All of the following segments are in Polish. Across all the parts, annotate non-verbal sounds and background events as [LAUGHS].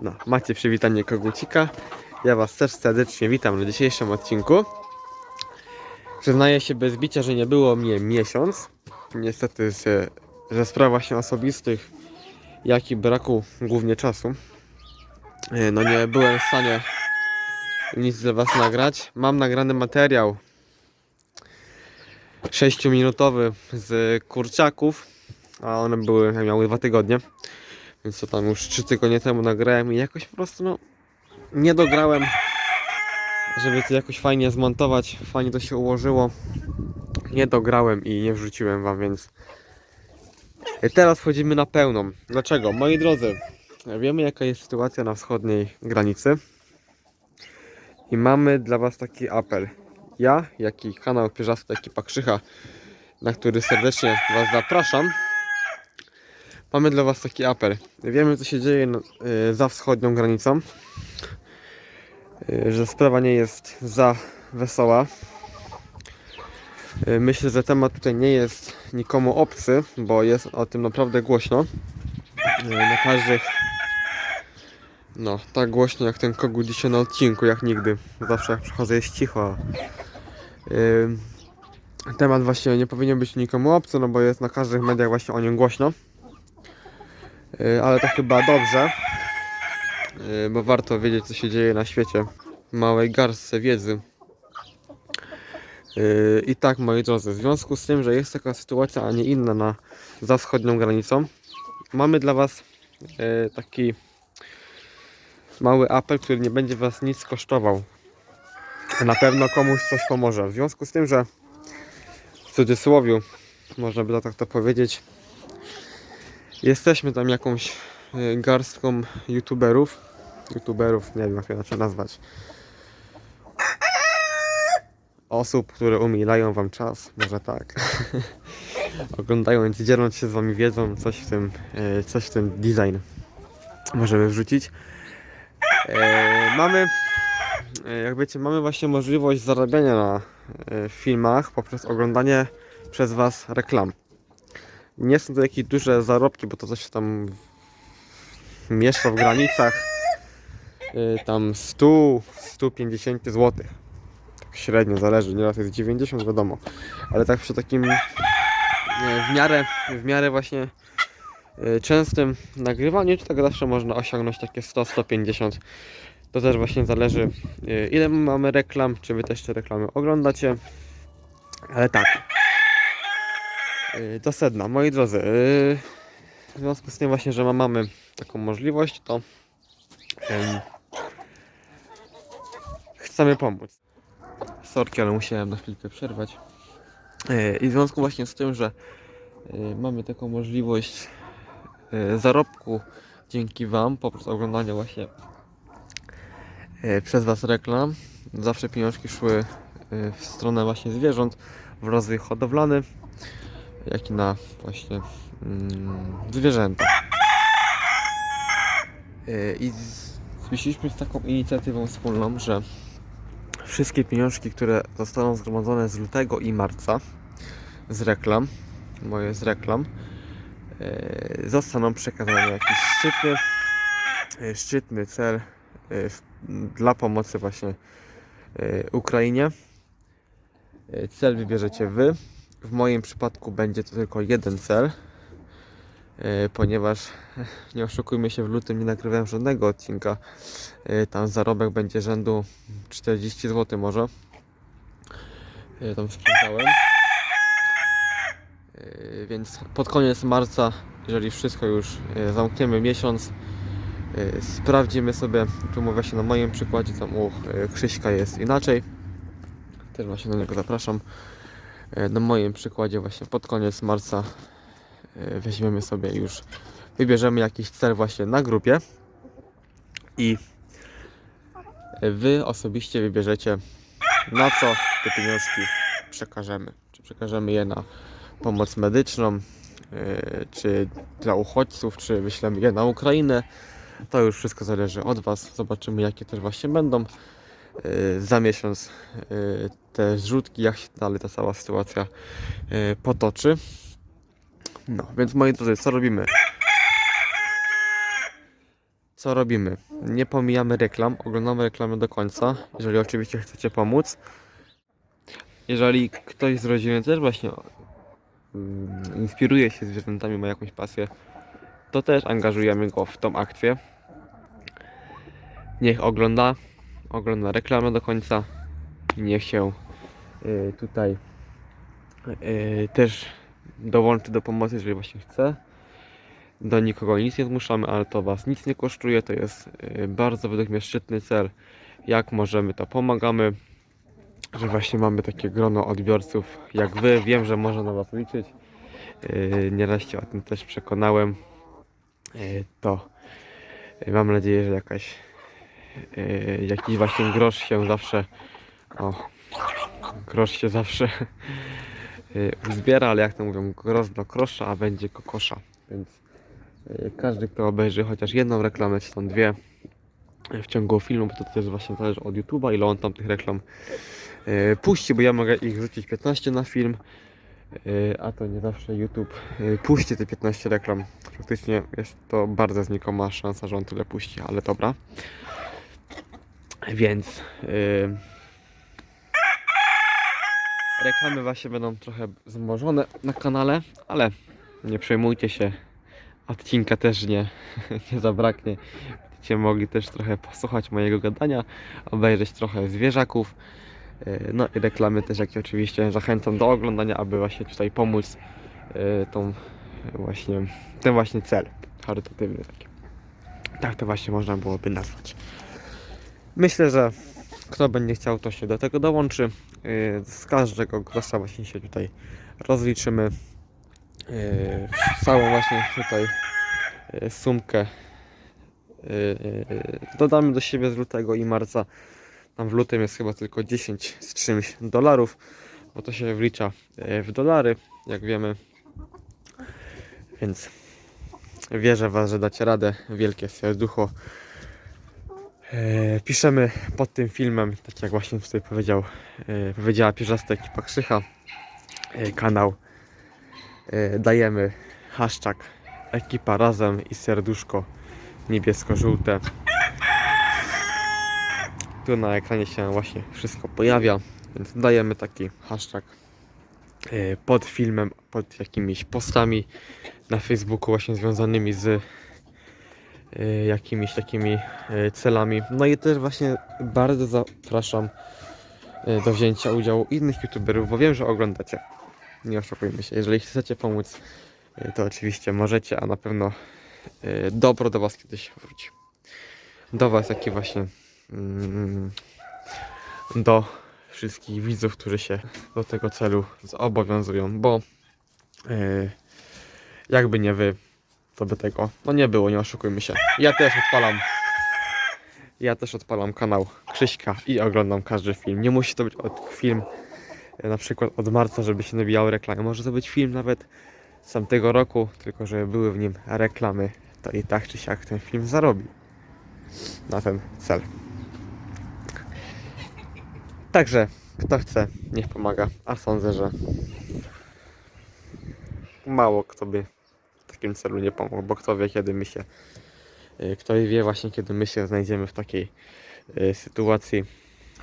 No, macie przywitanie kogucika. Ja Was też serdecznie witam na dzisiejszym odcinku. Przyznaję się bez bicia, że nie było mnie miesiąc. Niestety, z, ze spraw właśnie osobistych, jak i braku głównie czasu, e, no nie byłem w stanie nic dla Was nagrać. Mam nagrany materiał 6-minutowy z kurczaków, a one były, miały dwa tygodnie. Więc to tam już 3 tygodnie temu nagrałem i jakoś po prostu no nie dograłem, żeby to jakoś fajnie zmontować, fajnie to się ułożyło. Nie dograłem i nie wrzuciłem wam, więc teraz wchodzimy na pełną. Dlaczego? Moi drodzy, wiemy jaka jest sytuacja na wschodniej granicy i mamy dla was taki apel. Ja, jak i kanał Pierzasty Ekipa Krzycha, na który serdecznie was zapraszam, Mamy dla Was taki apel. Wiemy, co się dzieje y, za wschodnią granicą. Y, Że sprawa nie jest za wesoła. Y, Myślę, że temat tutaj nie jest nikomu obcy, bo jest o tym naprawdę głośno. Na każdych. No, tak głośno jak ten kogut dzisiaj na odcinku, jak nigdy. Zawsze jak przychodzę jest cicho. Temat właśnie nie powinien być nikomu obcy, no bo jest na każdych mediach właśnie o nim głośno. Y, ale to chyba dobrze, y, bo warto wiedzieć, co się dzieje na świecie. Małej garstce wiedzy. Y, I tak, moi drodzy, w związku z tym, że jest taka sytuacja, a nie inna na za wschodnią granicą, mamy dla Was taki mały apel, który nie będzie Was nic kosztował. Na pewno komuś coś pomoże. W związku z tym, że w cudzysłowie, można by tak to powiedzieć, Jesteśmy tam jakąś y, garstką youtuberów. Youtuberów, nie wiem jak to nazwać. Osób, które umilają wam czas, może tak. [LAUGHS] Oglądając, dzieląc się z wami wiedzą, coś w tym, y, coś w ten design możemy wrzucić. E, mamy, e, jak wiecie, mamy właśnie możliwość zarabiania na e, filmach poprzez oglądanie przez was reklam. Nie są to jakieś duże zarobki, bo to coś tam mieszka w granicach y, tam 100-150 zł. Tak średnio zależy, nieraz jest 90 wiadomo. Ale tak przy takim y, w miarę, w miarę właśnie y, częstym nagrywaniu, to tak zawsze można osiągnąć takie 100-150. To też właśnie zależy ile mamy reklam, czy wy też te reklamy oglądacie. Ale tak, do sedna. Moi drodzy, yy, w związku z tym właśnie, że ma- mamy taką możliwość, to em, chcemy pomóc. Sorki, ale musiałem na chwilkę przerwać. Yy, I w związku właśnie z tym, że mamy taką możliwość zarobku dzięki Wam poprzez oglądanie właśnie przez Was reklam, zawsze pieniążki szły w stronę właśnie zwierząt w rozwój hodowlany jak i na właśnie mm, zwierzęta. Yy, I z- zmyśliliśmy z taką inicjatywą wspólną, że wszystkie pieniążki, które zostaną zgromadzone z lutego i marca z reklam, moje z reklam, yy, zostaną przekazane na jakiś szczytny, yy, szczytny cel dla pomocy właśnie Ukrainie. Cel wybierzecie Wy. W moim przypadku będzie to tylko jeden cel, e, ponieważ [LAUGHS] nie oszukujmy się, w lutym nie nagrywałem żadnego odcinka. E, Tam zarobek będzie rzędu 40 zł może. E, Tam sprawdzałem. E, Więc pod koniec marca, jeżeli wszystko już zamkniemy miesiąc, sprawdzimy sobie, tu mówię się na moim przykładzie, tam u Krzyśka jest inaczej. Też właśnie do niego zapraszam. E, Na moim przykładzie właśnie pod koniec marca e, weźmiemy sobie już, wybierzemy jakiś cel właśnie na grupie i e, Wy osobiście wybierzecie na co te pieniążki przekażemy. Czy przekażemy je na pomoc medyczną, czy dla uchodźców, czy wyślemy je na Ukrainę. To już wszystko zależy od Was. Zobaczymy jakie też właśnie będą za miesiąc e, te zrzutki, jak się dalej ta cała sytuacja e, potoczy. No, więc moi drodzy, co robimy? Co co robimy? Nie pomijamy reklam, oglądamy reklamy do końca, jeżeli oczywiście chcecie pomóc. Jeżeli ktoś z rodziny też właśnie mm, inspiruje się zwierzętami, ma jakąś pasję, to też angażujemy go w tą akcję. Niech ogląda, ogląda reklamę do końca i niech się y, tutaj y, też dołączy do pomocy, jeżeli właśnie chce. Do nikogo nic nie zmuszamy, ale to Was nic nie kosztuje. To jest y, bardzo według mnie szczytny cel. Jak możemy, to pomagamy. Że właśnie mamy takie grono odbiorców jak Wy. Wiem, że można na Was liczyć. Y, Nieraz się o tym też przekonałem. To mam nadzieję, że jakaś y, jakiś właśnie grosz się zawsze o, grosz się zawsze y, zbiera, ale jak to mówią, grosz do krosza, a będzie kokosza. Więc y, każdy, kto obejrzy chociaż jedną reklamę, czy tam dwie w ciągu filmu, bo to też właśnie zależy od YouTube'a, ile on tam tych reklam puści, bo ja mogę ich rzucić 15 na film, a to nie zawsze YouTube puści te 15 reklam. Faktycznie jest to bardzo znikoma szansa, że on tyle puści, ale dobra. Więc y, reklamy właśnie będą trochę wzmożone na kanale, ale nie przejmujcie się. Odcinka też nie, [LAUGHS] nie zabraknie. Będziecie mogli też trochę posłuchać mojego gadania, obejrzeć trochę zwierzaków. y, No i reklamy też, jak i oczywiście zachęcam do oglądania, aby właśnie tutaj pomóc y, tą właśnie, ten właśnie cel charytatywny taki. Tak to właśnie można byłoby nazwać. Myślę, że kto będzie chciał, to się do tego dołączy. Yy, Z każdego grosza właśnie się tutaj rozliczymy. Yy, Całą właśnie tutaj yy, sumkę dodamy do siebie z lutego i marca. Tam w lutym jest chyba tylko 10 z czymś dolarów, bo to się wlicza w dolary, jak wiemy. Więc wierzę Was, że dacie radę. Wielkie serducho. E, piszemy pod tym filmem, tak jak właśnie tutaj powiedział, e, powiedziała pierzasta ekipa Krzycha, e, kanał. Dajemy hashtag ekipa razem i serduszko niebiesko-żółte. Tu na ekranie się właśnie wszystko pojawia, więc dajemy taki hashtag pod filmem, pod jakimiś postami na Facebooku właśnie związanymi z jakimiś takimi y, celami. No i też właśnie bardzo zapraszam y, do wzięcia udziału innych youtuberów, bo wiem, że oglądacie. Nie oszukujmy się. Jeżeli chcecie pomóc, y, to oczywiście możecie, a na pewno y, dobro do Was kiedyś wróci. Do Was, jak i właśnie mm, do wszystkich widzów, którzy się do tego celu zobowiązują, bo y, jakby nie wy, to tego no nie było, nie oszukujmy się. Ja też odpalam. Ja też odpalam kanał Krzyśka i oglądam każdy film. Nie musi to być od film e, na przykład od marca, żeby się nabijały reklamy. Może to być film nawet z tamtego roku, tylko że były w nim reklamy. To i tak czy siak ten film zarobi na ten cel. Także kto chce, niech pomaga. A sądzę, że mało kto by takim celu nie pomógł, bo kto wie kiedy my się, y, kto wie właśnie kiedy my się znajdziemy w takiej y, sytuacji,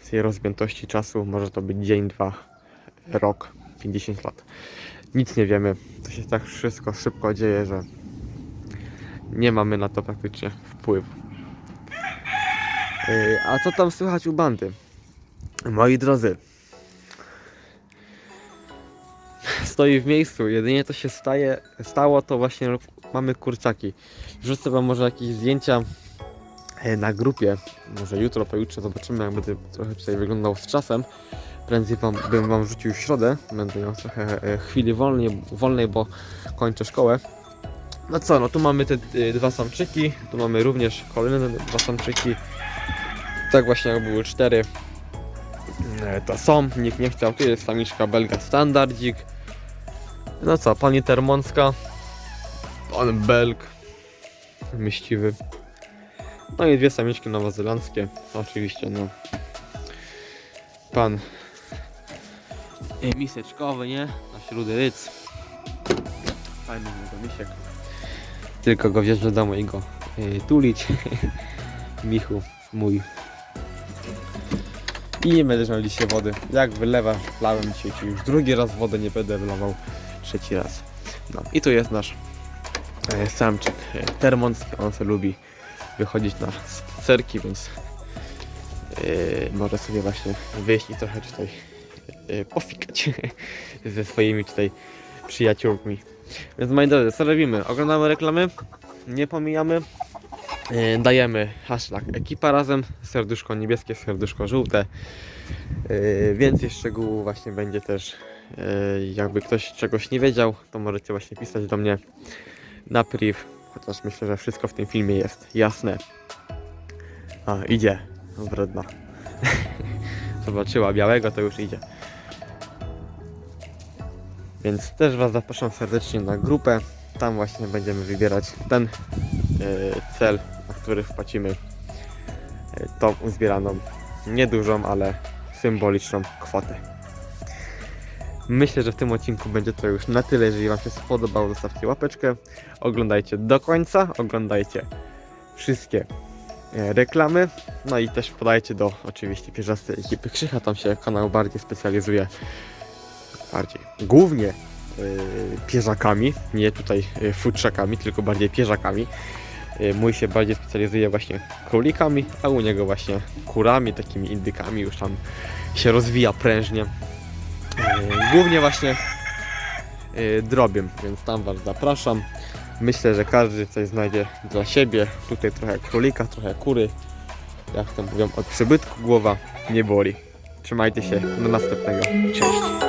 w tej rozpiętości czasu, może to być dzień, dwa, rok, 50 lat. Nic nie wiemy, to się tak wszystko szybko dzieje, że nie mamy na to praktycznie wpływu. Y, A co tam słychać u bandy? Moi drodzy, stoi w miejscu. Jedynie co się staje, stało, to właśnie mamy kurczaki. Wrzucę wam może jakieś zdjęcia e, na grupie. Może jutro, pojutrze zobaczymy, jak będę trochę tutaj wyglądał z czasem. Prędzej wam, bym wam rzucił środę. Będę miał trochę e, chwili wolnej, wolnej, bo kończę szkołę. No co, no tu mamy te e, dwa samczyki. Tu mamy również kolejne dwa samczyki. Tak właśnie jak były cztery. To są, nikt nie chciał. Tu jest samiczka belga standardzik. No co, pani Termonska, pan Belg, myśliwy. No i dwie samiczki nowozelandzkie, oczywiście, no. Pan e, miseczkowy, nie? Nasz rudy ryc. Fajny mego misiek. Tylko go wjeżdżę do domu i go y, tulić. [LAUGHS] Michu, mój. I nie będę miał dzisiaj wody. Jak wylewa, lałem dzisiaj już drugi raz wodę, nie będę wylewał trzeci raz. No i tu jest nasz e, samczyk e, termonski. On sobie lubi wychodzić na spacerki, więc e, może sobie właśnie wyjść i trochę tutaj e, pofikać [LAUGHS] ze swoimi tutaj przyjaciółmi. Więc moi drodzy, co robimy? Oglądamy reklamy, nie pomijamy, e, dajemy hashtag ekipa razem, serduszko niebieskie, serduszko żółte. E, Więcej szczegółów właśnie będzie też, jakby ktoś czegoś nie wiedział, to możecie właśnie pisać do mnie na priv, chociaż myślę, że wszystko w tym filmie jest jasne. A, idzie, wredna. [LAUGHS] Zobaczyła białego, to już idzie. Więc też Was zapraszam serdecznie na grupę. Tam właśnie będziemy wybierać ten e, cel, na który wpłacimy e, tą uzbieraną, niedużą, ale symboliczną kwotę. Myślę, że w tym odcinku będzie to już na tyle. Jeżeli Wam się spodobało, zostawcie łapeczkę. Oglądajcie do końca, oglądajcie wszystkie e, reklamy. No i też podajcie do oczywiście pierzastej ekipy Krzycha. Tam się kanał bardziej specjalizuje bardziej, głównie yy, pierzakami, nie tutaj yy, futrzakami, tylko bardziej pierzakami. Mój się bardziej specjalizuje właśnie królikami, a u niego właśnie kurami, takimi indykami, już tam się rozwija prężnie. Yy, głównie właśnie yy, drobiem, więc tam Was zapraszam. Myślę, że każdy coś znajdzie dla siebie. Tutaj trochę królika, trochę kury. Jak to mówią, od przybytku głowa nie boli. Trzymajcie się, do następnego. Cześć.